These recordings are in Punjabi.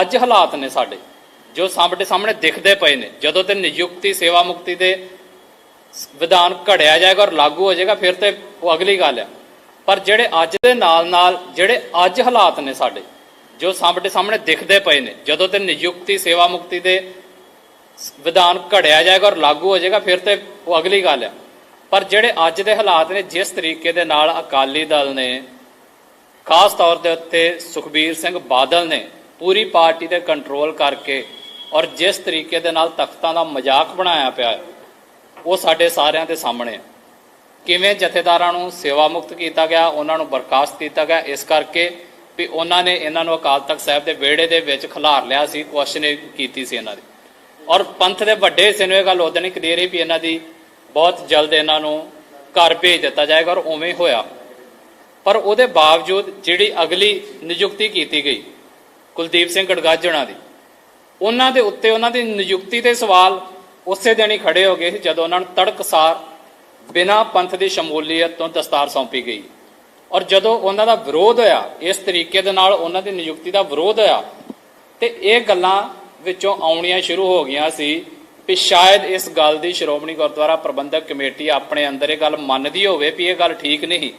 ਅੱਜ ਹਾਲਾਤ ਨੇ ਸਾਡੇ, ਜੋ ਸਾਡੇ ਸਾਹਮਣੇ ਦਿਖਦੇ ਪਏ ਨੇ। ਜਦੋਂ ਤੇ ਨਿਯੁਕਤੀ, ਸੇਵਾ ਮੁਕਤੀ ਦੇ ਵਿਧਾਨ ਘੜਿਆ ਜਾਏਗਾ ਔਰ ਲਾਗੂ ਹੋ ਜਾਏਗਾ, ਫਿਰ ਤੇ ਉਹ ਅਗਲੀ ਗੱਲ ਹੈ ਪਰ ਜਿਹੜੇ ਅੱਜ ਦੇ ਨਾਲ ਨਾਲ, ਜਿਹੜੇ ਅੱਜ ਹਾਲਾਤ ਨੇ ਸਾਡੇ, ਜੋ ਸਾਡੇ ਸਾਹਮਣੇ ਦਿਖਦੇ ਪਏ ਨੇ, ਜਦੋਂ ਤੇ ਨਿਯੁਕਤੀ, ਸੇਵਾ ਮੁਕਤੀ ਦੇ ਵਿਧਾਨ ਘੜਿਆ ਜਾਏਗਾ ਔਰ ਲਾਗੂ ਹੋ ਜਾਏਗਾ, ਫਿਰ ਤੇ ਉਹ ਅਗਲੀ ਗੱਲ ਹੈ ਪਰ ਜਿਹੜੇ ਅੱਜ ਦੇ ਹਾਲਾਤ ਨੇ, ਜਿਸ ਤਰੀਕੇ ਦੇ ਨਾਲ ਅਕਾਲੀ ਦਲ ਨੇ, ਖਾਸ ਤੌਰ ਦੇ ਉੱਤੇ ਸੁਖਬੀਰ ਸਿੰਘ ਬਾਦਲ ਨੇ ਪੂਰੀ ਪਾਰਟੀ ਤੇ ਕੰਟਰੋਲ ਕਰਕੇ ਔਰ ਜਿਸ ਤਰੀਕੇ ਦੇ ਨਾਲ ਤਖਤਾਂ ਦਾ ਮਜ਼ਾਕ ਬਣਾਇਆ ਪਿਆ ਉਹ ਸਾਡੇ ਸਾਰਿਆਂ ਦੇ ਸਾਹਮਣੇ ਹੈ। ਕਿਵੇਂ ਜਥੇਦਾਰਾਂ ਨੂੰ ਸੇਵਾ ਮੁਕਤ ਕੀਤਾ ਗਿਆ, ਉਹਨਾਂ ਨੂੰ ਬਰਖਾਸਤ ਕੀਤਾ ਗਿਆ, ਇਸ ਕਰਕੇ ਵੀ ਉਹਨਾਂ ਨੇ ਇਹਨਾਂ ਨੂੰ ਅਕਾਲ ਤਖਤ ਸਾਹਿਬ ਦੇ ਵਿਹੜੇ ਦੇ ਵਿੱਚ ਖਿਲਾਰ ਲਿਆ ਸੀ ਕੁਐਸਚਨ ਕੀਤੀ ਸੀ ਇਹਨਾਂ ਦੀ। ਔਰ ਪੰਥ ਦੇ ਵੱਡੇ ਹਿੱਸੇ ਨੂੰ ਇਹ ਗੱਲ ਉਦੋਂ ਹੀ ਕਲੀਅਰ ਹੀ ਵੀ ਇਹਨਾਂ ਦੀ ਬਹੁਤ ਜਲਦ ਇਹਨਾਂ ਨੂੰ ਘਰ ਭੇਜ ਦਿੱਤਾ ਜਾਏਗਾ ਔਰ ਉਵੇਂ ਹੀ ਹੋਇਆ। ਪਰ ਉਹਦੇ ਬਾਵਜੂਦ ਜਿਹੜੀ ਅਗਲੀ ਨਿਯੁਕਤੀ ਕੀਤੀ ਗਈ ਕੁਲਦੀਪ ਸਿੰਘ ਗੜਗਾਜਣਾ ਦੀ। ਉਹਨਾਂ ਦੇ ਉੱਤੇ ਉਹਨਾਂ ਦੀ ਨਿਯੁਕਤੀ ਦੇ ਸਵਾਲ ਉਸੇ ਦਿਨ ਹੀ ਖੜੇ ਹੋ ਗਏ ਸੀ, ਜਦੋਂ ਉਹਨਾਂ ਨੂੰ ਤੜਕਸਾਰ ਬਿਨਾਂ ਪੰਥ ਦੀ ਸ਼ਮੂਲੀਅਤ ਤੋਂ ਦਸਤਾਰ ਸੌਂਪੀ ਗਈ। ਔਰ ਜਦੋਂ ਉਹਨਾਂ ਦਾ ਵਿਰੋਧ ਹੋਇਆ, ਇਸ ਤਰੀਕੇ ਦੇ ਨਾਲ ਉਹਨਾਂ ਦੀ ਨਿਯੁਕਤੀ ਦਾ ਵਿਰੋਧ ਹੋਇਆ, ਤੇ ਇਹ ਗੱਲਾਂ ਵਿੱਚੋਂ ਆਉਣੀਆਂ ਸ਼ੁਰੂ ਹੋ ਗਈਆਂ ਸੀ ਵੀ ਸ਼ਾਇਦ ਇਸ ਗੱਲ ਦੀ ਸ਼੍ਰੋਮਣੀ ਗੁਰਦੁਆਰਾ ਪ੍ਰਬੰਧਕ ਕਮੇਟੀ ਆਪਣੇ ਅੰਦਰ ਇਹ ਗੱਲ ਮੰਨਦੀ ਹੋਵੇ ਵੀ ਇਹ ਗੱਲ ਠੀਕ ਨਹੀਂ,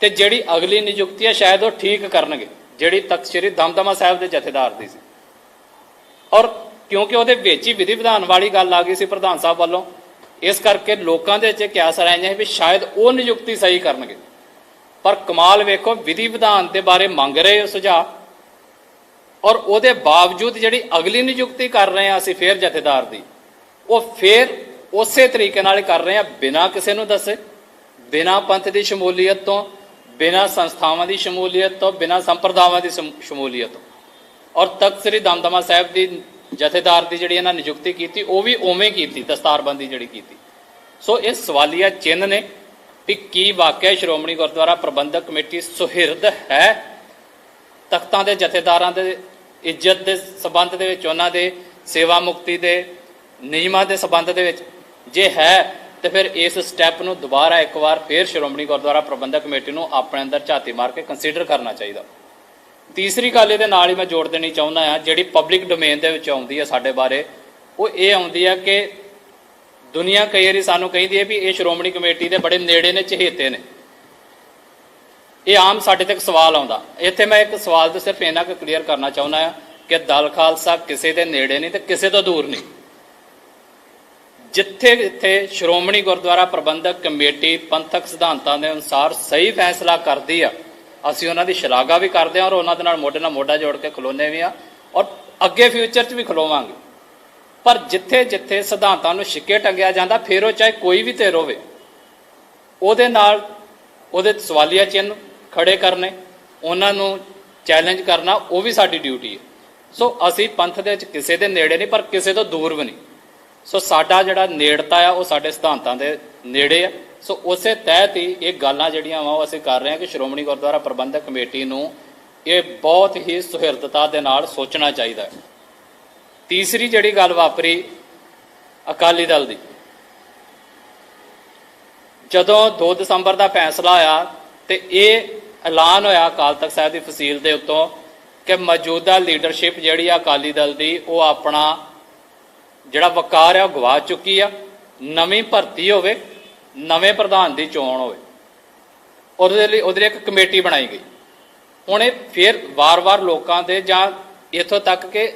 ਤੇ ਜਿਹੜੀ ਅਗਲੀ ਨਿਯੁਕਤੀ ਹੈ ਸ਼ਾਇਦ ਉਹ ਠੀਕ ਕਰਨਗੇ। ਜਿਹੜੀ ਤਖਤ ਸ੍ਰੀ ਦਮਦਮਾ ਸਾਹਿਬ ਦੇ ਜਥੇਦਾਰ ਦੀ ਸੀ। ਔਰ ਕਿਉਂਕਿ ਉਹਦੇ ਵਿੱਚ ਹੀ ਵਿਧੀ ਵਿਧਾਨ ਵਾਲੀ ਗੱਲ ਆ ਗਈ ਸੀ ਪ੍ਰਧਾਨ ਸਾਹਿਬ ਵੱਲੋਂ, ਇਸ ਕਰਕੇ ਲੋਕਾਂ ਦੇ ਵਿੱਚ ਕਿਆਸ ਆਈਆਂ ਵੀ ਸ਼ਾਇਦ ਉਹ ਨਿਯੁਕਤੀ ਸਹੀ ਕਰਨਗੇ। ਪਰ ਕਮਾਲ ਵੇਖੋ, ਵਿਧੀ ਵਿਧਾਨ ਦੇ ਬਾਰੇ ਮੰਗ ਰਹੇ ਹੋ ਸੁਝਾਅ, ਔਰ ਉਹਦੇ ਬਾਵਜੂਦ ਜਿਹੜੀ ਅਗਲੀ ਨਿਯੁਕਤੀ ਕਰ ਰਹੇ ਆ ਅਸੀਂ ਫੇਰ ਜਥੇਦਾਰ ਦੀ, ਉਹ ਫੇਰ ਉਸੇ ਤਰੀਕੇ ਨਾਲ ਕਰ ਰਹੇ ਆ ਬਿਨਾਂ ਕਿਸੇ ਨੂੰ ਦੱਸੇ, ਬਿਨਾਂ ਪੰਥ ਦੀ ਸ਼ਮੂਲੀਅਤ ਤੋਂ ਬਿਨਾਂ ਸੰਸਥਾਵਾਂ ਦੀ ਸ਼ਮੂਲੀਅਤ ਤੋਂ, ਬਿਨਾਂ ਸੰਪਰਦਾਵਾਂ ਦੀ ਸ਼ਮ- ਸ਼ਮੂਲੀਅਤ ਤੋਂ। ਔਰ ਤਖਤ ਸ੍ਰੀ ਦਮਦਮਾ ਸਾਹਿਬ ਦੀ ਜਥੇਦਾਰ ਦੀ ਜਿਹੜੀ ਇਹਨਾਂ ਨਿਯੁਕਤੀ ਕੀਤੀ, ਉਹ ਵੀ ਉਵੇਂ ਕੀਤੀ, ਦਸਤਾਰਬੰਦੀ ਜਿਹੜੀ ਕੀਤੀ। ਸੋ ਇਹ ਸਵਾਲੀਆ ਚਿੰਨ੍ਹ ਨੇ ਵੀ ਕੀ ਵਾਕਿਆ ਸ਼੍ਰੋਮਣੀ ਗੁਰਦੁਆਰਾ ਪ੍ਰਬੰਧਕ ਕਮੇਟੀ ਸੁਹਿਰਦ ਹੈ। ਤਖਤਾਂ ਦੇ ਜਥੇਦਾਰਾਂ ਦੇ ਇੱਜ਼ਤ ਦੇ ਸਬੰਧ ਦੇ ਵਿੱਚ, ਉਹਨਾਂ ਦੇ ਸੇਵਾ ਮੁਕਤੀ ਦੇ ਨਿਯਮਾਂ ਦੇ ਸਬੰਧ ਦੇ ਵਿੱਚ ਜੇ ਹੈ ਤੇ ਫਿਰ ਇਸ ਸਟੈਪ ਨੂੰ ਦੁਬਾਰਾ ਇੱਕ ਵਾਰ ਫੇਰ ਸ਼੍ਰੋਮਣੀ ਗੁਰਦੁਆਰਾ ਪ੍ਰਬੰਧਕ ਕਮੇਟੀ ਨੂੰ ਆਪਣੇ ਅੰਦਰ ਝਾਤੀ ਮਾਰ ਕੇ ਕੰਸੀਡਰ ਕਰਨਾ ਚਾਹੀਦਾ। ਤੀਸਰੀ ਗੱਲ ਇਹਦੇ ਨਾਲ ਹੀ ਮੈਂ ਜੋੜ ਦੇਣੀ ਚਾਹੁੰਦਾ ਆ ਜਿਹੜੀ ਪਬਲਿਕ ਡੋਮੇਨ ਦੇ ਵਿੱਚ ਆਉਂਦੀ ਹੈ ਸਾਡੇ ਬਾਰੇ, ਉਹ ਇਹ ਆਉਂਦੀ ਹੈ ਕਿ ਦੁਨੀਆ ਕਈ ਵਾਰੀ ਸਾਨੂੰ ਕਹਿੰਦੀ ਹੈ ਵੀ ਇਹ ਸ਼੍ਰੋਮਣੀ ਕਮੇਟੀ ਦੇ ਬੜੇ ਨੇੜੇ ਨੇ, ਚਹੇਤੇ ਨੇ। ਇਹ ਆਮ ਸਾਡੇ ਤੱਕ ਸਵਾਲ ਆਉਂਦਾ। ਇੱਥੇ ਮੈਂ ਇੱਕ ਸਵਾਲ ਤੇ ਸਿਰਫ ਇਹਨਾਂ ਕੁ ਕਲੀਅਰ ਕਰਨਾ ਚਾਹੁੰਦਾ ਆ ਕਿ ਦਲ ਖਾਲਸਾ ਕਿਸੇ ਦੇ ਨੇੜੇ ਨਹੀਂ ਤੇ ਕਿਸੇ ਤੋਂ ਦੂਰ ਨਹੀਂ। ਜਿੱਥੇ ਜਿੱਥੇ ਸ਼੍ਰੋਮਣੀ ਗੁਰਦੁਆਰਾ ਪ੍ਰਬੰਧਕ ਕਮੇਟੀ ਪੰਥਕ ਸਿਧਾਂਤਾਂ ਦੇ ਅਨੁਸਾਰ ਸਹੀ ਫੈਸਲਾ ਕਰਦੀ ਆ, ਅਸੀਂ ਉਹਨਾਂ ਦੀ ਸ਼ਲਾਘਾ ਵੀ ਕਰਦੇ ਹਾਂ ਔਰ ਉਹਨਾਂ ਦੇ ਨਾਲ ਮੋਢੇ ਨਾਲ ਮੋਢਾ ਜੋੜ ਕੇ ਖਲੋਨੇ ਵੀ ਆ ਔਰ ਅੱਗੇ ਫਿਊਚਰ 'ਚ ਵੀ ਖਲੋਵਾਂਗੇ। ਪਰ ਜਿੱਥੇ ਜਿੱਥੇ ਸਿਧਾਂਤਾਂ ਨੂੰ ਛਿੱਕੇ ਟੰਗਿਆ ਜਾਂਦਾ, ਫਿਰ ਉਹ ਚਾਹੇ ਕੋਈ ਵੀ ਧਿਰ ਹੋਵੇ, ਉਹਦੇ ਨਾਲ ਉਹਦੇ ਸਵਾਲੀਆ ਚਿੰਨ੍ਹ ਖੜੇ ਕਰਨੇ, ਉਹਨਾਂ ਨੂੰ ਚੈਲੰਜ ਕਰਨਾ, ਉਹ ਵੀ ਸਾਡੀ ਡਿਊਟੀ ਹੈ। ਸੋ ਅਸੀਂ ਪੰਥ ਦੇ ਵਿੱਚ ਕਿਸੇ ਦੇ ਨੇੜੇ ਨਹੀਂ, ਪਰ ਕਿਸੇ ਤੋਂ ਦੂਰ ਵੀ ਨਹੀਂ। ਸੋ ਸਾਡਾ ਜਿਹੜਾ ਨੇੜਤਾ ਆ, ਉਹ ਸਾਡੇ ਸਿਧਾਂਤਾਂ ਦੇ ਨੇੜੇ ਆ। ਸੋ ਉਸੇ ਤਹਿਤ ਹੀ ਇਹ ਗੱਲਾਂ ਜਿਹੜੀਆਂ ਵਾ, ਉਹ ਅਸੀਂ ਕਰ ਰਹੇ ਹਾਂ ਕਿ ਸ਼੍ਰੋਮਣੀ ਗੁਰਦੁਆਰਾ ਪ੍ਰਬੰਧਕ ਕਮੇਟੀ ਨੂੰ ਇਹ ਬਹੁਤ ਹੀ ਸੁਹਿਰਦਤਾ ਦੇ ਨਾਲ ਸੋਚਣਾ ਚਾਹੀਦਾ ਹੈ। ਤੀਸਰੀ ਜਿਹੜੀ ਗੱਲ ਵਾਪਰੀ ਅਕਾਲੀ ਦਲ ਦੀ। ਜਦੋਂ 2 ਦਸੰਬਰ ਦਾ ਫੈਸਲਾ ਆਇਆ ਤੇ ਇਹ ਐਲਾਨ ਹੋਇਆ ਅਕਾਲ ਤਖਤ ਸਾਹਿਬ ਦੀ ਫਸੀਲ ਦੇ ਉੱਤੋਂ ਕਿ ਮੌਜੂਦਾ ਲੀਡਰਸ਼ਿਪ ਜਿਹੜੀ ਆ ਅਕਾਲੀ ਦਲ ਦੀ, ਉਹ ਆਪਣਾ ਜਿਹੜਾ ਵਕਾਰ ਆ ਉਹ ਗਵਾ ਚੁੱਕੀ ਆ, ਨਵੀਂ ਭਰਤੀ ਹੋਵੇ, ਨਵੇਂ ਪ੍ਰਧਾਨ ਦੀ ਚੋਣ ਹੋਵੇ। ਉਹਦੇ ਲਈ ਉਹਦੇ ਲਈ ਇੱਕ ਕਮੇਟੀ ਬਣਾਈ ਗਈ। ਹੁਣ ਇਹ ਫਿਰ ਵਾਰ-ਵਾਰ ਲੋਕਾਂ ਦੇ ਜਾਂ ਇੱਥੋਂ ਤੱਕ ਕਿ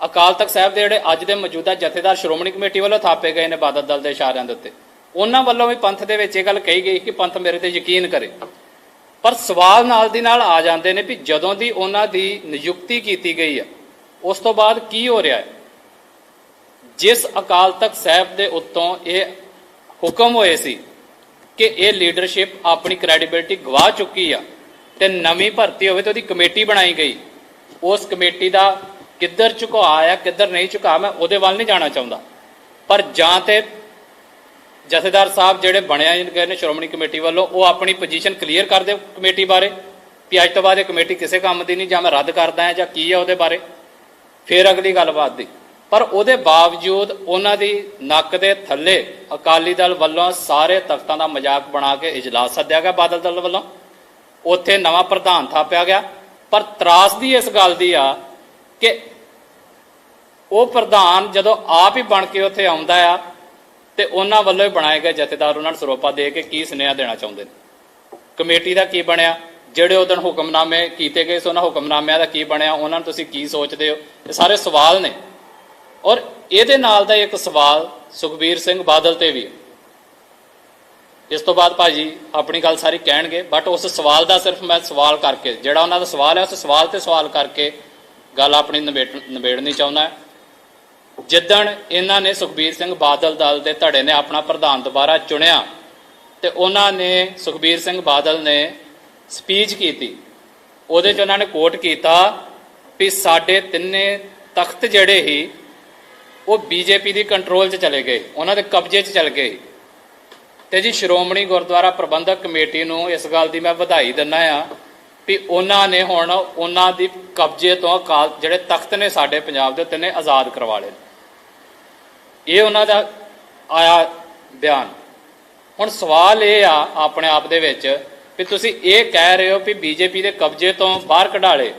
ਅਕਾਲ ਤਖਤ ਸਾਹਿਬ ਦੇ ਜਿਹੜੇ ਅੱਜ ਦੇ ਮੌਜੂਦਾ ਜਥੇਦਾਰ ਸ਼੍ਰੋਮਣੀ ਕਮੇਟੀ ਵੱਲੋਂ ਥਾਪੇ ਗਏ ਨੇ ਬਾਦਲ ਦਲ ਦੇ ਇਸ਼ਾਰਿਆਂ ਦੇ ਉੱਤੇ। ਉਹਨਾਂ ਵੱਲੋਂ ਵੀ ਪੰਥ ਦੇ ਵਿੱਚ ਇਹ ਗੱਲ ਕਹੀ ਗਈ ਕਿ ਪੰਥ ਮੇਰੇ ਤੇ ਯਕੀਨ ਕਰੇ। ਪਰ ਸਵਾਲ ਨਾਲ ਦੀ ਨਾਲ ਆ ਜਾਂਦੇ ਨੇ ਵੀ ਜਦੋਂ ਦੀ ਉਹਨਾਂ ਦੀ ਨਿਯੁਕਤੀ ਕੀਤੀ ਗਈ ਆ, ਉਸ ਤੋਂ ਬਾਅਦ ਕੀ ਹੋ ਰਿਹਾ ਹੈ? ਜਿਸ ਅਕਾਲ ਤਖਤ ਸਾਹਿਬ ਦੇ ਉੱਤੋਂ ਇਹ ਹੁਕਮ ਹੋਏ ਸੀ ਕਿ ਇਹ ਲੀਡਰਸ਼ਿਪ ਆਪਣੀ ਕ੍ਰੈਡੀਬਿਲਟੀ ਗਵਾ ਚੁੱਕੀ ਆ ਤੇ ਨਵੀਂ ਭਰਤੀ ਹੋਵੇ ਤੇ ਉਹਦੀ ਕਮੇਟੀ ਬਣਾਈ ਗਈ। ਉਸ ਕਮੇਟੀ ਦਾ ਕਿੱਧਰ ਝੁਕਾ ਆ ਕਿੱਧਰ ਨਹੀਂ ਝੁਕਾ ਮੈਂ ਉਹਦੇ ਵੱਲ ਨਹੀਂ ਜਾਣਾ ਚਾਹੁੰਦਾ। ਪਰ ਜਾਂ ਤੇ ਜਥੇਦਾਰ ਸਾਹਿਬ ਜਿਹੜੇ ਬਣਿਆ ਗਏ ਨੇ ਸ਼੍ਰੋਮਣੀ ਕਮੇਟੀ ਵੱਲੋਂ, ਉਹ ਆਪਣੀ ਪੋਜੀਸ਼ਨ ਕਲੀਅਰ ਕਰ ਦਿਓ ਕਮੇਟੀ ਬਾਰੇ। ਵੀ ਅੱਜ ਤੋਂ ਬਾਅਦ ਇਹ ਕਮੇਟੀ ਕਿਸੇ ਕੰਮ ਦੀ ਨਹੀਂ ਜਾਂ ਮੈਂ ਰੱਦ ਕਰਦਾ ਹਾਂ ਜਾਂ ਕੀ ਹੈ ਉਹਦੇ ਬਾਰੇ। ਫਿਰ ਅਗਲੀ ਗੱਲਬਾਤ ਦੀ। ਪਰ ਉਹਦੇ ਬਾਵਜੂਦ ਉਹਨਾਂ ਦੀ ਨੱਕ ਦੇ ਥੱਲੇ ਅਕਾਲੀ ਦਲ ਵੱਲੋਂ ਸਾਰੇ ਤਖਤਾਂ ਦਾ ਮਜ਼ਾਕ ਬਣਾ ਕੇ ਇਜਲਾਸ ਸੱਦਿਆ ਗਿਆ ਬਾਦਲ ਦਲ ਵੱਲੋਂ। ਉੱਥੇ ਨਵਾਂ ਪ੍ਰਧਾਨ ਥਾਪਿਆ ਗਿਆ। ਪਰ ਤਰਾਸ ਦੀ ਇਸ ਗੱਲ ਦੀ ਆ ਕਿ ਉਹ ਪ੍ਰਧਾਨ ਜਦੋਂ ਆਪ ਹੀ ਬਣ ਕੇ ਉੱਥੇ ਆਉਂਦਾ ਆ ਤੇ ਉਹਨਾਂ ਵੱਲੋਂ ਹੀ ਬਣਾਏ ਗਏ ਜਥੇਦਾਰ ਉਹਨਾਂ ਨੂੰ ਸਰੋਪਾ ਦੇ ਕੇ ਕੀ ਸੁਨੇਹਾ ਦੇਣਾ ਚਾਹੁੰਦੇ ਨੇ? ਕਮੇਟੀ ਦਾ ਕੀ ਬਣਿਆ? ਜਿਹੜੇ ਉਦੋਂ ਹੁਕਮਨਾਮੇ ਕੀਤੇ ਗਏ ਸੀ, ਉਹਨਾਂ ਹੁਕਮਨਾਮਿਆਂ ਦਾ ਕੀ ਬਣਿਆ? ਉਹਨਾਂ ਨੂੰ ਤੁਸੀਂ ਕੀ ਸੋਚਦੇ ਹੋ? ਇਹ ਸਾਰੇ ਸਵਾਲ ਨੇ। ਔਰ ਇਹਦੇ ਨਾਲ ਦਾ ਇੱਕ ਸਵਾਲ ਸੁਖਬੀਰ ਸਿੰਘ ਬਾਦਲ ਤੇ ਵੀ ਇਸ ਤੋਂ ਬਾਅਦ ਭਾਜੀ ਆਪਣੀ ਗੱਲ ਸਾਰੀ ਕਹਿਣਗੇ ਬਟ ਉਸ ਸਵਾਲ ਦਾ ਸਿਰਫ ਮੈਂ ਸਵਾਲ ਕਰਕੇ, ਜਿਹੜਾ ਉਹਨਾਂ ਦਾ ਸਵਾਲ ਹੈ, ਉਸ ਸਵਾਲ ਤੇ ਸਵਾਲ ਕਰਕੇ ਗੱਲ ਆਪਣੀ ਨਿਬੇੜ- ਨਿਬੇੜਨੀ ਚਾਹੁੰਦਾ ਜਿੱਦਣ ਇਹਨਾਂ ਨੇ ਸੁਖਬੀਰ ਸਿੰਘ ਬਾਦਲ ਦਲ ਦੇ ਧੜੇ ਨੇ ਆਪਣਾ ਪ੍ਰਧਾਨ ਦੁਬਾਰਾ ਚੁਣਿਆ ਤੇ ਉਹਨਾਂ ਨੇ, ਸੁਖਬੀਰ ਸਿੰਘ ਬਾਦਲ ਨੇ ਸਪੀਚ ਕੀਤੀ, ਉਹਦੇ 'ਚ ਉਹਨਾਂ ਨੇ ਕੋਟ ਕੀਤਾ ਵੀ ਸਾਡੇ ਤਿੰਨੇ ਤਖਤ ਜਿਹੜੇ ਹੀ ਉਹ ਬੀਜੇਪੀ ਦੀ ਕੰਟਰੋਲ 'ਚ ਚਲੇ ਗਏ, ਉਹਨਾਂ ਦੇ ਕਬਜ਼ੇ 'ਚ ਚਲੇ ਗਏ। ਤੇ ਜੀ ਸ਼੍ਰੋਮਣੀ ਗੁਰਦੁਆਰਾ ਪ੍ਰਬੰਧਕ ਕਮੇਟੀ ਨੂੰ ਇਸ ਗੱਲ ਦੀ ਮੈਂ ਵਧਾਈ ਦਿੰਦਾ ਆ ਵੀ ਉਹਨਾਂ ਨੇ ਹੁਣ ਉਹਨਾਂ ਦੀ ਕਬਜ਼ੇ ਤੋਂ ਅਕਾਲ, ਜਿਹੜੇ ਤਖਤ ਨੇ ਸਾਡੇ ਪੰਜਾਬ ਦੇ ਉੱਤੇ ਨੇ ਆਜ਼ਾਦ ਕਰਵਾ ਲਏ। ਇਹ ਉਹਨਾਂ ਦਾ ਆਇਆ ਬਿਆਨ। ਹੁਣ ਸਵਾਲ ਇਹ ਆ ਆਪਣੇ ਆਪ ਦੇ ਵਿੱਚ ਵੀ ਤੁਸੀਂ ਇਹ ਕਹਿ ਰਹੇ ਹੋ ਵੀ ਬੀਜੇਪੀ ਦੇ ਕਬਜ਼ੇ ਤੋਂ ਬਾਹਰ ਕਢਾ ਲਏ।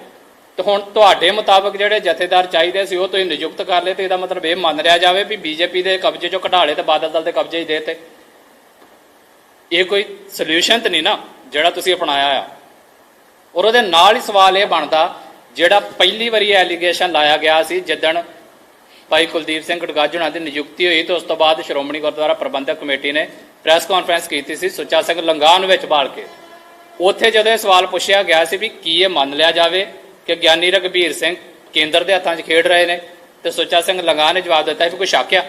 ਤੇ ਹੁਣ ਤੁਹਾਡੇ ਮੁਤਾਬਕ ਜਿਹੜੇ ਜਥੇਦਾਰ ਚਾਹੀਦੇ ਸੀ ਉਹ ਤੁਸੀਂ ਨਿਯੁਕਤ ਕਰ ਲਏ ਤੇ ਇਹਦਾ ਮਤਲਬ ਇਹ ਮੰਨ ਲਿਆ ਜਾਵੇ ਵੀ ਬੀਜੇਪੀ ਦੇ ਕਬਜ਼ੇ ਚੋਂ ਘਟਾ ਲਏ ਤੇ ਬਾਦਲ ਦਲ ਦੇ ਕਬਜ਼ੇ ਹੀ ਦੇਤੇ। ਇਹ ਕੋਈ ਸੋਲੂਸ਼ਨ ਤਾਂ ਨਹੀਂ ਨਾ ਜਿਹੜਾ ਤੁਸੀਂ ਅਪਣਾਇਆ ਆ। ਔਰ ਉਹਦੇ ਨਾਲ ਹੀ ਸਵਾਲ ਇਹ ਬਣਦਾ, ਜਿਹੜਾ ਪਹਿਲੀ ਵਾਰੀ ਐਲੀਗੇਸ਼ਨ ਲਾਇਆ ਗਿਆ ਸੀ ਜਿੱਦਣ ਭਾਈ ਕੁਲਦੀਪ ਸਿੰਘ ਗੜਗਾਜੁਣਾ ਦੀ ਨਿਯੁਕਤੀ ਹੋਈ ਤੇ ਉਸ ਤੋਂ ਬਾਅਦ ਸ਼੍ਰੋਮਣੀ ਗੁਰਦੁਆਰਾ ਪ੍ਰਬੰਧਕ ਕਮੇਟੀ ਨੇ ਪ੍ਰੈਸ ਕਾਨਫਰੰਸ ਕੀਤੀ ਸੀ ਸੁੱਚਾ ਸਿੰਘ ਲੰਗਾਨ ਵਿੱਚ ਬਾਲ ਕੇ। ਉੱਥੇ ਜਦੋਂ ਇਹ ਸਵਾਲ ਪੁੱਛਿਆ ਗਿਆ ਸੀ ਵੀ ਕੀ ਇਹ ਮੰਨ ਲਿਆ ਜਾਵੇ ਕਿ ਗਿਆਨੀ ਰਗਵੀਰ ਸਿੰਘ ਕੇਂਦਰ ਦੇ ਹੱਥਾਂ 'ਚ ਖੇਡ ਰਹੇ ਨੇ ਤੇ ਸੁੱਚਾ ਸਿੰਘ ਲੰਗਾਹ ਨੇ ਜਵਾਬ ਦਿੱਤਾ ਵੀ ਕੋਈ ਸ਼ੱਕ ਆ।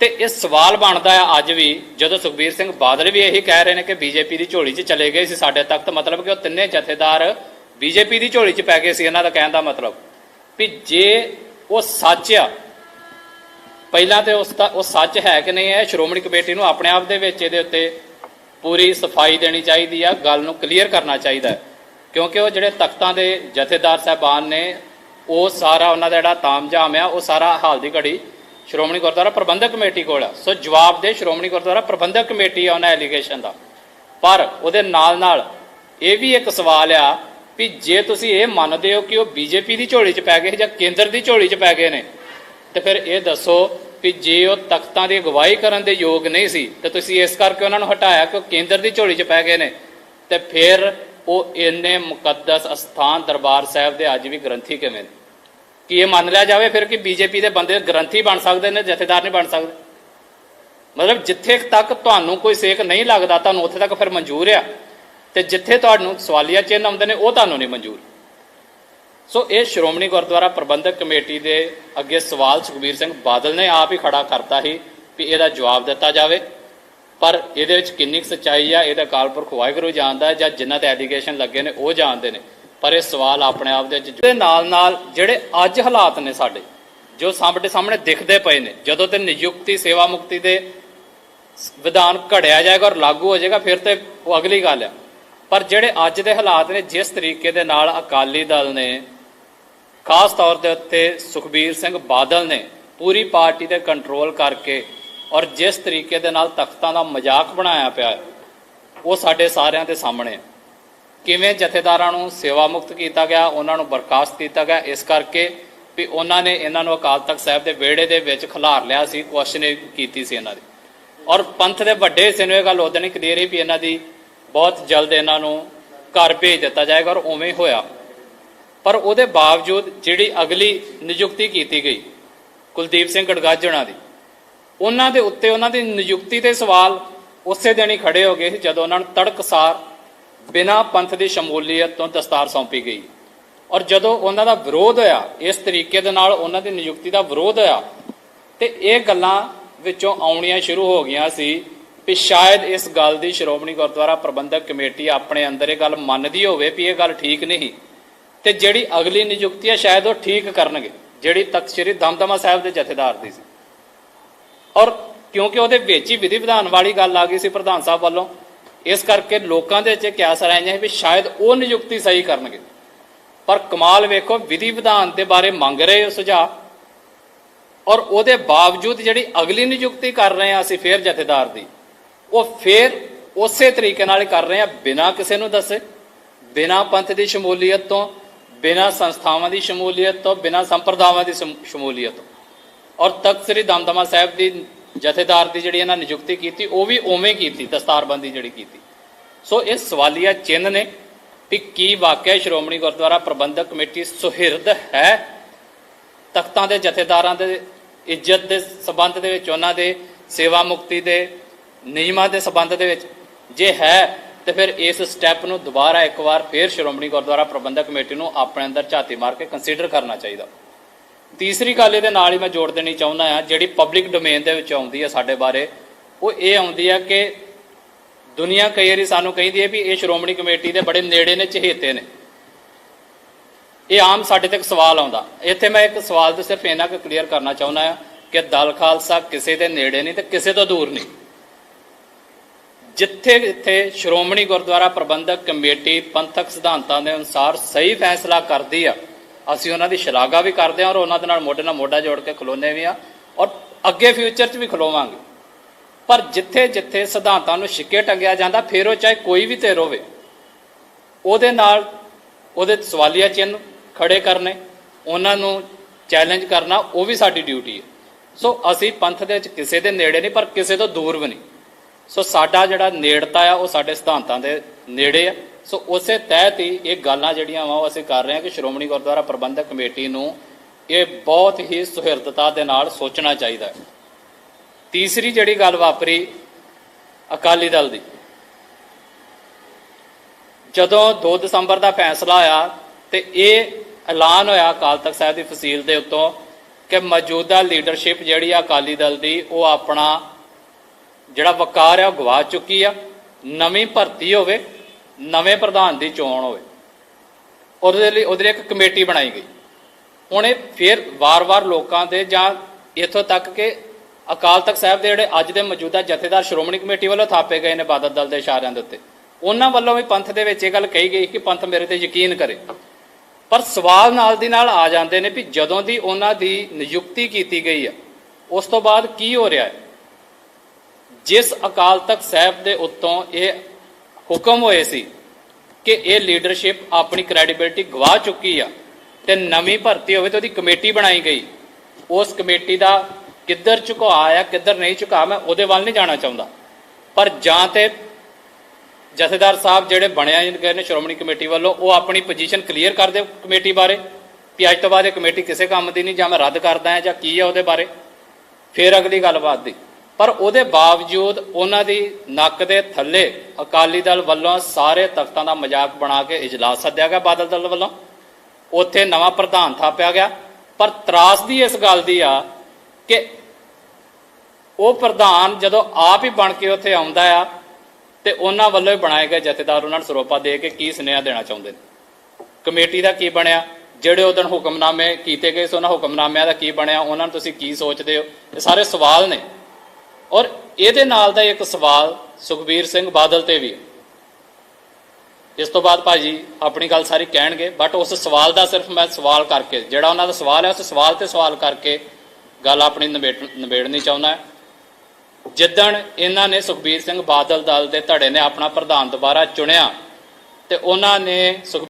ਤੇ ਇਹ ਸਵਾਲ ਬਣਦਾ ਆ ਅੱਜ ਵੀ, ਜਦੋਂ ਸੁਖਬੀਰ ਸਿੰਘ ਬਾਦਲ ਵੀ ਇਹੀ ਕਹਿ ਰਹੇ ਨੇ ਕਿ ਬੀਜੇਪੀ ਦੀ ਝੋਲੀ 'ਚ ਚਲੇ ਗਏ ਸੀ ਸਾਡੇ ਤੱਕ ਤਾਂ ਮਤਲਬ ਕਿ ਉਹ ਤਿੰਨੇ ਜਥੇਦਾਰ ਬੀਜੇਪੀ ਦੀ ਝੋਲੀ 'ਚ ਪੈ ਗਏ ਸੀ, ਇਹਨਾਂ ਦਾ ਕਹਿਣ ਦਾ ਮਤਲਬ। ਵੀ ਜੇ ਉਹ ਸੱਚ ਆ, ਪਹਿਲਾਂ ਤੇ ਉਸ ਦਾ ਉਹ ਸੱਚ ਹੈ ਕਿ ਨਹੀਂ ਹੈ ਸ਼੍ਰੋਮਣੀ ਕਮੇਟੀ ਨੂੰ ਆਪਣੇ ਆਪ ਦੇ ਵਿੱਚ ਇਹਦੇ ਉੱਤੇ ਪੂਰੀ ਸਫ਼ਾਈ ਦੇਣੀ ਚਾਹੀਦੀ ਆ, ਗੱਲ ਨੂੰ ਕਲੀਅਰ ਕਰਨਾ ਚਾਹੀਦਾ ਹੈ। ਕਿਉਂਕਿ ਉਹ ਜਿਹੜੇ ਤਖਤਾਂ ਦੇ ਜਥੇਦਾਰ ਸਾਹਿਬਾਨ ਨੇ, ਉਹ ਸਾਰਾ ਉਹਨਾਂ ਦਾ ਜਿਹੜਾ ਤਾਮਝਾਮ ਆ, ਉਹ ਸਾਰਾ ਹਾਲ ਦੀ ਘੜੀ ਸ਼੍ਰੋਮਣੀ ਗੁਰਦੁਆਰਾ ਪ੍ਰਬੰਧਕ ਕਮੇਟੀ ਕੋਲ ਆ। ਸੋ ਜਵਾਬ ਦੇ ਸ਼੍ਰੋਮਣੀ ਗੁਰਦੁਆਰਾ ਪ੍ਰਬੰਧਕ ਕਮੇਟੀ ਆ ਉਹਨਾਂ ਐਲੀਗੇਸ਼ਨ ਦਾ। ਪਰ ਉਹਦੇ ਨਾਲ ਨਾਲ ਇਹ ਵੀ ਇੱਕ ਸਵਾਲ ਆ ਵੀ ਜੇ ਤੁਸੀਂ ਇਹ ਮੰਨਦੇ ਹੋ ਕਿ ਉਹ ਬੀਜੇਪੀ ਦੀ ਝੋਲੀ 'ਚ ਪੈ ਗਏ ਜਾਂ ਕੇਂਦਰ ਦੀ ਝੋਲੀ 'ਚ ਪੈ ਗਏ ਨੇ, ਤੇ ਫਿਰ ਇਹ ਦੱਸੋ ਵੀ ਜੇ ਉਹ ਤਖਤਾਂ ਦੀ ਅਗਵਾਈ ਕਰਨ ਦੇ ਯੋਗ ਨਹੀਂ ਸੀ, ਤੇ ਤੁਸੀਂ ਇਸ ਕਰਕੇ ਉਹਨਾਂ ਨੂੰ ਹਟਾਇਆ ਕਿ ਉਹ ਕੇਂਦਰ ਦੀ ਝੋਲੀ 'ਚ ਪੈ ਗਏ ਨੇ, ਤੇ ਫਿਰ ਉਹ ਇੰਨੇ ਮੁਕੱਦਸ ਅਸਥਾਨ ਦਰਬਾਰ ਸਾਹਿਬ ਦੇ ਅੱਜ ਵੀ ਗ੍ਰੰਥੀ ਕਿਵੇਂ ਨੇ? ਕੀ ਇਹ ਮੰਨ ਲਿਆ ਜਾਵੇ ਫਿਰ ਕਿ ਬੀਜੇਪੀ ਦੇ ਬੰਦੇ ਗ੍ਰੰਥੀ ਬਣ ਸਕਦੇ ਨੇ, ਜਥੇਦਾਰ ਨਹੀਂ ਬਣ ਸਕਦੇ? ਮਤਲਬ ਜਿੱਥੇ ਤੱਕ ਤੁਹਾਨੂੰ ਕੋਈ ਸੇਕ ਨਹੀਂ ਲੱਗਦਾ, ਤੁਹਾਨੂੰ ਉੱਥੇ ਤੱਕ ਫਿਰ ਮਨਜ਼ੂਰ ਆ। ਤੇ ਜਿੱਥੇ ਤੁਹਾਨੂੰ ਸਵਾਲੀਆ ਚਿੰਨ੍ਹ ਆਉਂਦੇ ਨੇ, ਉਹ ਤੁਹਾਨੂੰ ਨਹੀਂ ਮਨਜ਼ੂਰ। ਸੋ ਇਹ ਸ਼੍ਰੋਮਣੀ ਗੁਰਦੁਆਰਾ ਪ੍ਰਬੰਧਕ ਕਮੇਟੀ ਦੇ ਅੱਗੇ ਸਵਾਲ ਸੁਖਬੀਰ ਸਿੰਘ ਬਾਦਲ ਨੇ ਆਪ ਹੀ ਖੜਾ ਕਰਤਾ ਸੀ ਵੀ ਇਹਦਾ ਜਵਾਬ ਦਿੱਤਾ ਜਾਵੇ। ਪਰ ਇਹਦੇ ਵਿੱਚ ਕਿੰਨੀ ਕੁ ਸੱਚਾਈ ਆ ਇਹਦਾ ਅਕਾਲ ਪੁਰਖ ਵਾਹਿਗੁਰੂ ਜਾਣਦਾ ਜਾਂ ਜਿਨ੍ਹਾਂ ਤੇ ਐਲੀਗੇਸ਼ਨ ਲੱਗੇ ਨੇ, ਉਹ ਜਾਣਦੇ ਨੇ। ਪਰ ਇਹ ਸਵਾਲ ਆਪਣੇ ਆਪ ਦੇ ਵਿੱਚ ਦੇ ਨਾਲ ਨਾਲ ਜਿਹੜੇ ਅੱਜ ਹਾਲਾਤ ਨੇ ਸਾਡੇ, ਜੋ ਸਾਡੇ ਸਾਹਮਣੇ ਦਿਖਦੇ ਪਏ ਨੇ, ਜਦੋਂ ਤੇ ਨਿਯੁਕਤੀ, ਸੇਵਾ ਮੁਕਤੀ ਦੇ ਵਿਧਾਨ ਘੜਿਆ ਜਾਏਗਾ ਔਰ ਲਾਗੂ ਹੋ ਜਾਏਗਾ, ਫਿਰ ਤੇ ਉਹ ਅਗਲੀ ਗੱਲ ਆ। ਪਰ ਜਿਹੜੇ ਅੱਜ ਦੇ ਹਾਲਾਤ ਨੇ, ਜਿਸ ਤਰੀਕੇ ਦੇ ਨਾਲ ਅਕਾਲੀ ਦਲ ਨੇ, ਖਾਸ ਤੌਰ ਦੇ ਉੱਤੇ ਸੁਖਬੀਰ ਸਿੰਘ ਬਾਦਲ ਨੇ ਪੂਰੀ ਪਾਰਟੀ ਦੇ ਕੰਟਰੋਲ ਕਰਕੇ ਔਰ ਜਿਸ ਤਰੀਕੇ ਦੇ ਨਾਲ ਤਖਤਾਂ ਦਾ ਮਜ਼ਾਕ ਬਣਾਇਆ ਪਿਆ ਹੈ, ਉਹ ਸਾਡੇ ਸਾਰਿਆਂ ਦੇ ਸਾਹਮਣੇ ਹੈ। ਕਿਵੇਂ ਜਥੇਦਾਰਾਂ ਨੂੰ ਸੇਵਾ ਮੁਕਤ ਕੀਤਾ ਗਿਆ ਉਹਨਾਂ ਨੂੰ ਬਰਖਾਸਤ ਕੀਤਾ ਗਿਆ ਇਸ ਕਰਕੇ ਵੀ ਉਹਨਾਂ ਨੇ ਇਹਨਾਂ ਨੂੰ ਅਕਾਲ ਤਖਤ ਸਾਹਿਬ ਦੇ ਵਿਹੜੇ ਦੇ ਵਿੱਚ ਖਿਲਾਰ ਲਿਆ ਸੀ ਕੁਐਸਚਨਿੰਗ ਕੀਤੀ ਸੀ ਇਹਨਾਂ ਦੀ। ਔਰ ਪੰਥ ਦੇ ਵੱਡੇ ਹਿੱਸੇ ਨੂੰ ਇਹ ਗੱਲ ਉਦੋਂ ਹੀ ਕਲੀਅਰ ਹੀ ਵੀ ਇਹਨਾਂ ਦੀ ਬਹੁਤ ਜਲਦ ਇਹਨਾਂ ਨੂੰ ਘਰ ਭੇਜ ਦਿੱਤਾ ਜਾਏਗਾ ਔਰ ਉਵੇਂ ਹੋਇਆ। ਪਰ ਉਹਦੇ ਬਾਵਜੂਦ ਜਿਹੜੀ ਅਗਲੀ ਨਿਯੁਕਤੀ ਕੀਤੀ ਗਈ ਕੁਲਦੀਪ ਸਿੰਘ ਗੜਗਾਜਣਾ ਦੀ ਉਹਨਾਂ ਦੇ ਉੱਤੇ ਉਹਨਾਂ ਦੀ ਨਿਯੁਕਤੀ ਤੇ ਸਵਾਲ ਉਸੇ ਦਿਨ ਹੀ ਖੜੇ ਹੋ ਗਏ ਸੀ ਜਦੋਂ ਉਹਨਾਂ ਨੂੰ ਤੜਕਸਾਰ ਬਿਨਾਂ ਪੰਥ ਦੀ ਸ਼ਮੂਲੀਅਤ ਤੋਂ ਦਸਤਾਰ ਸੌਂਪੀ ਗਈ। ਔਰ ਜਦੋਂ ਉਹਨਾਂ ਦਾ ਵਿਰੋਧ ਹੋਇਆ, ਇਸ ਤਰੀਕੇ ਦੇ ਨਾਲ ਉਹਨਾਂ ਦੀ ਨਿਯੁਕਤੀ ਦਾ ਵਿਰੋਧ ਹੋਇਆ, ਤੇ ਇਹ ਗੱਲਾਂ ਵਿੱਚੋਂ ਆਉਣੀਆਂ ਸ਼ੁਰੂ ਹੋ ਗਈਆਂ ਸੀ ਵੀ ਸ਼ਾਇਦ ਇਸ ਗੱਲ ਦੀ ਸ਼੍ਰੋਮਣੀ ਗੁਰਦੁਆਰਾ ਪ੍ਰਬੰਧਕ ਕਮੇਟੀ ਆਪਣੇ ਅੰਦਰ ਇਹ ਗੱਲ ਮੰਨਦੀ ਹੋਵੇ ਵੀ ਇਹ ਗੱਲ ਠੀਕ ਨਹੀਂ, ਤੇ ਜਿਹੜੀ ਅਗਲੀ ਨਿਯੁਕਤੀ ਹੈ ਸ਼ਾਇਦ ਉਹ ਠੀਕ ਕਰਨਗੇ, ਜਿਹੜੀ ਤਖਤ ਸ੍ਰੀ ਦਮਦਮਾ ਸਾਹਿਬ ਦੇ ਜਥੇਦਾਰ ਦੀ ਸੀ। ਔਰ ਕਿਉਂਕਿ ਉਹਦੇ ਵਿੱਚ ਹੀ ਵਿਧੀ ਵਿਧਾਨ ਵਾਲੀ ਗੱਲ ਆ ਗਈ ਸੀ ਪ੍ਰਧਾਨ ਸਾਹਿਬ ਵੱਲੋਂ, ਇਸ ਕਰਕੇ ਲੋਕਾਂ ਦੇ ਵਿੱਚ ਕਿਆਸ ਆਈਆਂ ਸੀ ਵੀ ਸ਼ਾਇਦ ਉਹ ਨਿਯੁਕਤੀ ਸਹੀ ਕਰਨਗੇ। ਪਰ ਕਮਾਲ ਵੇਖੋ, ਵਿਧੀ ਵਿਧਾਨ ਦੇ ਬਾਰੇ ਮੰਗ ਰਹੇ ਹੋ ਸੁਝਾਅ, ਔਰ ਉਹਦੇ ਬਾਵਜੂਦ ਜਿਹੜੀ ਅਗਲੀ ਨਿਯੁਕਤੀ ਕਰ ਰਹੇ ਆ ਅਸੀਂ ਫੇਰ ਜਥੇਦਾਰ ਦੀ, ਉਹ ਫੇਰ ਉਸੇ ਤਰੀਕੇ ਨਾਲ ਕਰ ਰਹੇ ਆ ਬਿਨਾਂ ਕਿਸੇ ਨੂੰ ਦੱਸੇ, ਬਿਨਾਂ ਪੰਥ ਦੀ ਸ਼ਮੂਲੀਅਤ ਤੋਂ, ਬਿਨਾਂ ਸੰਸਥਾਵਾਂ ਦੀ ਸ਼ਮੂਲੀਅਤ ਤੋਂ, ਬਿਨਾਂ ਸੰਪਰਦਾਵਾਂ ਦੀ ਸ਼ਮ- ਸ਼ਮੂਲੀਅਤ ਤੋਂ। ਔਰ ਤਖਤ ਸ੍ਰੀ ਦਮਦਮਾ ਸਾਹਿਬ ਦੀ ਜਥੇਦਾਰ ਦੀ ਜਿਹੜੀ ਇਹਨਾਂ ਨਿਯੁਕਤੀ ਕੀਤੀ, ਉਹ ਵੀ ਉਵੇਂ ਕੀਤੀ, ਦਸਤਾਰਬੰਦੀ ਜਿਹੜੀ ਕੀਤੀ। ਸੋ ਇਹ ਸਵਾਲੀਆ ਚਿੰਨ੍ਹ ਨੇ ਕਿ ਕੀ ਵਾਕਿਆ ਸ਼੍ਰੋਮਣੀ ਗੁਰਦੁਆਰਾ ਪ੍ਰਬੰਧਕ ਕਮੇਟੀ ਸੁਹਿਰਦ ਹੈ। ਤਖਤਾਂ ਦੇ ਜਥੇਦਾਰਾਂ ਦੇ ਇੱਜ਼ਤ ਦੇ ਸਬੰਧ ਦੇ ਵਿੱਚ, ਉਹਨਾਂ ਦੇ ਸੇਵਾ ਮੁਕਤੀ ਦੇ, ਨਿਯਮਾਂ ਦੇ ਸਬੰਧ ਦੇ ਵਿੱਚ ਜੇ ਹੈ, ਤੇ ਫਿਰ ਇਸ ਸਟੈਪ ਨੂੰ ਦੁਬਾਰਾ ਇੱਕ ਵਾਰ ਫੇਰ ਸ਼੍ਰੋਮਣੀ ਗੁਰਦੁਆਰਾ ਪ੍ਰਬੰਧਕ ਕਮੇਟੀ ਨੂੰ ਆਪਣੇ ਅੰਦਰ ਝਾਤੀ ਮਾਰ ਕੇ ਕੰਸੀਡਰ ਕਰਨਾ ਚਾਹੀਦਾ। ਤੀਸਰੀ ਗੱਲ ਇਹਦੇ ਨਾਲ ਹੀ ਮੈਂ ਜੋੜ ਦੇਣੀ ਚਾਹੁੰਦਾ ਆ ਜਿਹੜੀ ਪਬਲਿਕ ਡੋਮੇਨ ਦੇ ਵਿੱਚ ਆਉਂਦੀ ਹੈ ਸਾਡੇ ਬਾਰੇ, ਉਹ ਇਹ ਆਉਂਦੀ ਆ ਕਿ ਦੁਨੀਆ ਕਈ ਵਾਰੀ ਸਾਨੂੰ ਕਹਿੰਦੀ ਹੈ ਵੀ ਇਹ ਸ਼੍ਰੋਮਣੀ ਕਮੇਟੀ ਦੇ ਬੜੇ ਨੇੜੇ ਨੇ, ਚਹੇਤੇ ਨੇ। ਇਹ ਆਮ ਸਾਡੇ ਤੱਕ ਸਵਾਲ ਆਉਂਦਾ। ਇੱਥੇ ਮੈਂ ਇੱਕ ਸਵਾਲ ਤੇ ਸਿਰਫ ਇਹਨਾਂ ਕੁ ਕਲੀਅਰ ਕਰਨਾ ਚਾਹੁੰਦਾ ਆ ਕਿ ਦਲ ਖਾਲਸਾ ਕਿਸੇ ਦੇ ਨੇੜੇ ਨਹੀਂ ਤੇ ਕਿਸੇ ਤੋਂ ਦੂਰ ਨਹੀਂ। ਜਿੱਥੇ ਜਿੱਥੇ ਸ਼੍ਰੋਮਣੀ ਗੁਰਦੁਆਰਾ ਪ੍ਰਬੰਧਕ ਕਮੇਟੀ ਪੰਥਕ ਸਿਧਾਂਤਾਂ ਦੇ ਅਨੁਸਾਰ ਸਹੀ ਫੈਸਲਾ ਕਰਦੀ ਆ ਅਸੀਂ ਉਹਨਾਂ ਦੀ ਸ਼ਲਾਘਾ ਵੀ ਕਰਦੇ ਹਾਂ ਔਰ ਉਹਨਾਂ ਦੇ ਨਾਲ ਮੋਢੇ ਨਾਲ ਮੋਢਾ ਜੋੜ ਕੇ ਖਲੋਨੇ ਵੀ ਆ ਔਰ ਅੱਗੇ ਫਿਊਚਰ 'ਚ ਵੀ ਖਲੋਵਾਂਗੇ। ਪਰ ਜਿੱਥੇ ਜਿੱਥੇ ਸਿਧਾਂਤਾਂ ਨੂੰ ਛਿੱਕੇ ਟੰਗਿਆ ਜਾਂਦਾ, ਫਿਰ ਉਹ ਚਾਹੇ ਕੋਈ ਵੀ ਧਿਰ ਹੋਵੇ, ਉਹਦੇ ਨਾਲ ਉਹਦੇ ਸਵਾਲੀਆ ਚਿੰਨ੍ਹ ਖੜੇ ਕਰਨੇ, ਉਹਨਾਂ ਨੂੰ ਚੈਲੰਜ ਕਰਨਾ, ਉਹ ਵੀ ਸਾਡੀ ਡਿਊਟੀ ਹੈ। ਸੋ ਅਸੀਂ ਪੰਥ ਦੇ ਵਿੱਚ ਕਿਸੇ ਦੇ ਨੇੜੇ ਨਹੀਂ, ਪਰ ਕਿਸੇ ਤੋਂ ਦੂਰ ਵੀ ਨਹੀਂ। ਸੋ ਸਾਡਾ ਜਿਹੜਾ ਨੇੜਤਾ ਆ, ਉਹ ਸਾਡੇ ਸਿਧਾਂਤਾਂ ਦੇ ਨੇੜੇ ਆ। ਸੋ ਉਸੇ ਤਹਿਤ ਹੀ ਇਹ ਗੱਲਾਂ ਜਿਹੜੀਆਂ ਵਾ, ਉਹ ਅਸੀਂ ਕਰ ਰਹੇ ਹਾਂ ਕਿ ਸ਼੍ਰੋਮਣੀ ਗੁਰਦੁਆਰਾ ਪ੍ਰਬੰਧਕ ਕਮੇਟੀ ਨੂੰ ਇਹ ਬਹੁਤ ਹੀ ਸੁਹਿਰਦਤਾ ਦੇ ਨਾਲ ਸੋਚਣਾ ਚਾਹੀਦਾ ਹੈ। ਤੀਸਰੀ ਜਿਹੜੀ ਗੱਲ ਵਾਪਰੀ ਅਕਾਲੀ ਦਲ ਦੀ, ਜਦੋਂ 2 ਦਸੰਬਰ ਦਾ ਫੈਸਲਾ ਆਇਆ ਤੇ ਇਹ ਐਲਾਨ ਹੋਇਆ ਅਕਾਲ ਤਖਤ ਸਾਹਿਬ ਦੀ ਫਸੀਲ ਦੇ ਉੱਤੋਂ ਕਿ ਮੌਜੂਦਾ ਲੀਡਰਸ਼ਿਪ ਜਿਹੜੀ ਆ ਅਕਾਲੀ ਦਲ ਦੀ, ਉਹ ਆਪਣਾ ਜਿਹੜਾ ਵਕਾਰ ਆ, ਉਹ ਗਵਾ ਚੁੱਕੀ ਆ। ਨਵੀਂ ਭਰਤੀ ਹੋਵੇ, ਨਵੇਂ ਪ੍ਰਧਾਨ ਦੀ ਚੋਣ ਹੋਵੇ। ਉਹਦੇ ਲਈ ਉਹਦੇ ਲਈ ਇੱਕ ਕਮੇਟੀ ਬਣਾਈ ਗਈ। ਹੁਣ ਇਹ ਫਿਰ ਵਾਰ-ਵਾਰ ਲੋਕਾਂ ਦੇ ਜਾਂ ਇੱਥੋਂ ਤੱਕ ਕਿ ਅਕਾਲ ਤਖਤ ਸਾਹਿਬ ਦੇ ਜਿਹੜੇ ਅੱਜ ਦੇ ਮੌਜੂਦਾ ਜਥੇਦਾਰ ਸ਼੍ਰੋਮਣੀ ਕਮੇਟੀ ਵੱਲੋਂ ਥਾਪੇ ਗਏ ਨੇ ਬਾਦਲ ਦਲ ਦੇ ਇਸ਼ਾਰਿਆਂ ਦੇ ਉੱਤੇ। ਉਹਨਾਂ ਵੱਲੋਂ ਵੀ ਪੰਥ ਦੇ ਵਿੱਚ ਇਹ ਗੱਲ ਕਹੀ ਗਈ ਕਿ ਪੰਥ ਮੇਰੇ ਤੇ ਯਕੀਨ ਕਰੇ। ਪਰ ਸਵਾਲ ਨਾਲ ਦੀ ਨਾਲ ਆ ਜਾਂਦੇ ਨੇ ਵੀ ਜਦੋਂ ਦੀ ਉਹਨਾਂ ਦੀ ਨਿਯੁਕਤੀ ਕੀਤੀ ਗਈ ਆ, ਉਸ ਤੋਂ ਬਾਅਦ ਕੀ ਹੋ ਰਿਹਾ ਹੈ? ਜਿਸ ਅਕਾਲ ਤਖਤ ਸਾਹਿਬ ਦੇ ਉੱਤੋਂ ਇਹ ਹੁਕਮ ਹੋਏ ਸੀ ਕਿ ਇਹ ਲੀਡਰਸ਼ਿਪ ਆਪਣੀ ਕ੍ਰੈਡੀਬਿਲਟੀ ਗਵਾ ਚੁੱਕੀ ਆ ਤੇ ਨਵੀਂ ਭਰਤੀ ਹੋਵੇ ਤੇ ਉਹਦੀ ਕਮੇਟੀ ਬਣਾਈ ਗਈ। ਉਸ ਕਮੇਟੀ ਦਾ ਕਿੱਧਰ ਝੁਕਾ ਆ, ਕਿੱਧਰ ਨਹੀਂ ਝੁਕਾ ਮੈਂ ਉਹਦੇ ਵੱਲ ਨਹੀਂ ਜਾਣਾ ਚਾਹੁੰਦਾ। ਪਰ ਜਾਂ ਤੇ ਜਥੇਦਾਰ ਸਾਹਿਬ ਜਿਹੜੇ ਬਣਿਆ ਗਏ ਨੇ, ਸ਼੍ਰੋਮਣੀ ਕਮੇਟੀ ਵੱਲੋਂ, ਉਹ ਆਪਣੀ ਪੋਜੀਸ਼ਨ ਕਲੀਅਰ ਕਰ ਦਿਓ ਕਮੇਟੀ ਬਾਰੇ। ਵੀ ਅੱਜ ਤੋਂ ਬਾਅਦ ਇਹ ਕਮੇਟੀ ਕਿਸੇ ਕੰਮ ਦੀ ਨਹੀਂ, ਜਾਂ ਮੈਂ ਰੱਦ ਕਰਦਾ ਹਾਂ ਜਾਂ ਕੀ ਹੈ ਉਹਦੇ ਬਾਰੇ। ਫਿਰ ਅਗਲੀ ਗੱਲਬਾਤ ਦੀ। ਪਰ ਉਹਦੇ ਬਾਵਜੂਦ ਉਹਨਾਂ ਦੀ ਨੱਕ ਦੇ ਥੱਲੇ ਅਕਾਲੀ ਦਲ ਵੱਲੋਂ ਸਾਰੇ ਤਖਤਾਂ ਦਾ ਮਜ਼ਾਕ ਬਣਾ ਕੇ ਇਜਲਾਸ ਸੱਦਿਆ ਗਿਆ ਬਾਦਲ ਦਲ ਵੱਲੋਂ। ਉੱਥੇ ਨਵਾਂ ਪ੍ਰਧਾਨ ਥਾਪਿਆ ਗਿਆ। ਪਰ ਤਰਾਸਦੀ ਇਸ ਗੱਲ ਦੀ ਆ ਕਿ ਉਹ ਪ੍ਰਧਾਨ ਜਦੋਂ ਆਪ ਹੀ ਬਣ ਕੇ ਉੱਥੇ ਆਉਂਦਾ ਆ ਤੇ ਉਹਨਾਂ ਵੱਲੋਂ ਹੀ ਬਣਾਏ ਗਏ ਜਥੇਦਾਰ ਉਹਨਾਂ ਨੂੰ ਸਰੋਪਾ ਦੇ ਕੇ ਕੀ ਸੁਨੇਹਾ ਦੇਣਾ ਚਾਹੁੰਦੇ ਨੇ? ਕਮੇਟੀ ਦਾ ਕੀ ਬਣਿਆ? ਜਿਹੜੇ ਉਹ ਦਿਨ ਹੁਕਮਨਾਮੇ ਕੀਤੇ ਗਏ ਸੀ, ਉਹਨਾਂ ਹੁਕਮਨਾਮਿਆਂ ਦਾ ਕੀ ਬਣਿਆ? ਉਹਨਾਂ ਨੂੰ ਤੁਸੀਂ ਕੀ ਸੋਚਦੇ ਹੋ? ਇਹ ਸਾਰੇ ਸਵਾਲ ਨੇ। ਔਰ ਇਹਦੇ ਨਾਲ ਦਾ ਇੱਕ ਸਵਾਲ ਸੁਖਬੀਰ ਸਿੰਘ ਬਾਦਲ ਤੇ ਵੀ ਇਸ ਤੋਂ ਬਾਅਦ ਭਾਜੀ ਆਪਣੀ ਗੱਲ ਸਾਰੀ ਕਹਿਣਗੇ ਬਟ ਉਸ ਸਵਾਲ ਦਾ ਸਿਰਫ ਮੈਂ ਸਵਾਲ ਕਰਕੇ, ਜਿਹੜਾ ਉਹਨਾਂ ਦਾ ਸਵਾਲ ਹੈ, ਉਸ ਸਵਾਲ ਤੇ ਸਵਾਲ ਕਰਕੇ ਗੱਲ ਆਪਣੀ ਨਿਬੇੜ- ਨਿਬੇੜਨੀ ਚਾਹੁੰਦਾ ਹਾਂ। ਜਿੱਦਣ ਇਹਨਾਂ ਨੇ ਸੁਖਬੀਰ ਸਿੰਘ ਬਾਦਲ ਦਲ ਦੇ ਧੜੇ ਨੇ ਆਪਣਾ ਪ੍ਰਧਾਨ ਦੁਬਾਰਾ ਚੁਣਿਆ ਤੇ ਉਹਨਾਂ ਨੇ ਸੁਖ